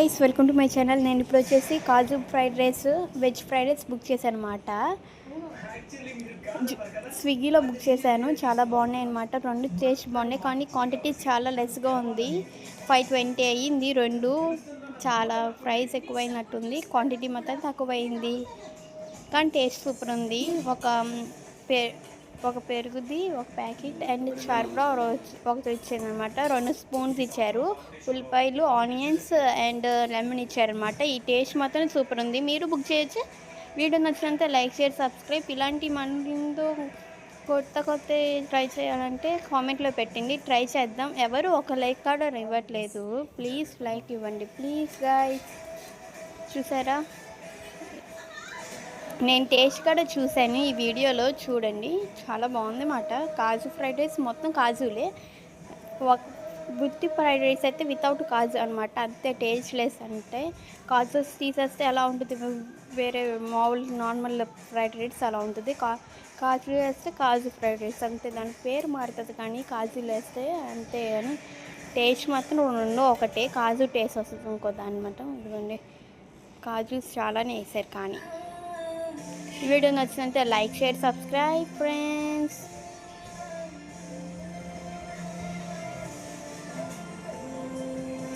Guys welcome to my channel నేను ఇప్పుడు వచ్చేసి kaju fried rice veg fried rice book చేశాను అనమాట స్విగ్గీలో బుక్ చేశాను. చాలా బాగున్నాయి అనమాట రెండు టేస్ట్ బాగున్నాయి కానీ క్వాంటిటీ చాలా లెస్గా ఉంది. ఫైవ్ ట్వంటీ అయ్యింది రెండు. చాలా ప్రైస్ ఎక్కువైనట్టుంది. క్వాంటిటీ మాత్రం తక్కువైంది. కానీ టేస్ట్ సూపర్ ఉంది. ఒక పే ఒక పెరుగుది ఒక ప్యాకెట్ అండ్ షార్ప్రా ఒకటి ఇచ్చారు అనమాట రెండు స్పూన్స్ ఇచ్చారు. ఉల్లిపాయలు ఆనియన్స్ అండ్ లెమన్ ఇచ్చారనమాట ఈ టేస్ట్ మాత్రం సూపర్ ఉంది. మీరు బుక్ చేయొచ్చు. వీడియో నచ్చినంత లైక్ షేర్ సబ్స్క్రైబ్. ఇలాంటి మన కొత్త కొత్త ట్రై చేయాలంటే కామెంట్లో పెట్టండి. ట్రై చేద్దాం. ఎవరు ఒక లైక్ కార్డర్ ఇవ్వట్లేదు. ప్లీజ్ లైక్ ఇవ్వండి. ప్లీజ్ గాయ్ చూసారా? నేను టేస్ట్ కూడా చూశాను ఈ వీడియోలో చూడండి. చాలా బాగుంది మాట. కాజు ఫ్రైడ్ రైస్ మొత్తం కాజులే. ఒక గుత్తి ఫ్రైడ్ రైస్ అయితే వితౌట్ కాజు అనమాట అంతే టేస్ట్లెస్ అంటే. కాజుస్ తీసేస్తే ఎలా ఉంటుంది? వేరే మామూలు నార్మల్ ఫ్రైడ్ రైస్ అలా ఉంటుంది. కా కాజు వేస్తే కాజు ఫ్రైడ్ రైస్ అంతే. దాని పేరు మారుతుంది కానీ కాజులు వేస్తే అంతే అని. టేస్ట్ మాత్రం రెండు ఒకటే. కాజు టేస్ట్ వస్తుంది ఇంకో దాని మాత్రం. ఇదిగోండి. కాజు చాలానే వేసారు కానీ. Video నచ్చినంతే like share subscribe friends.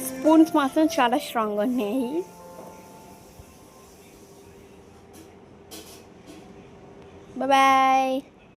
Spoons మాత్రం చాలా స్ట్రాంగ్ ఉన్నాయి. బాయ్.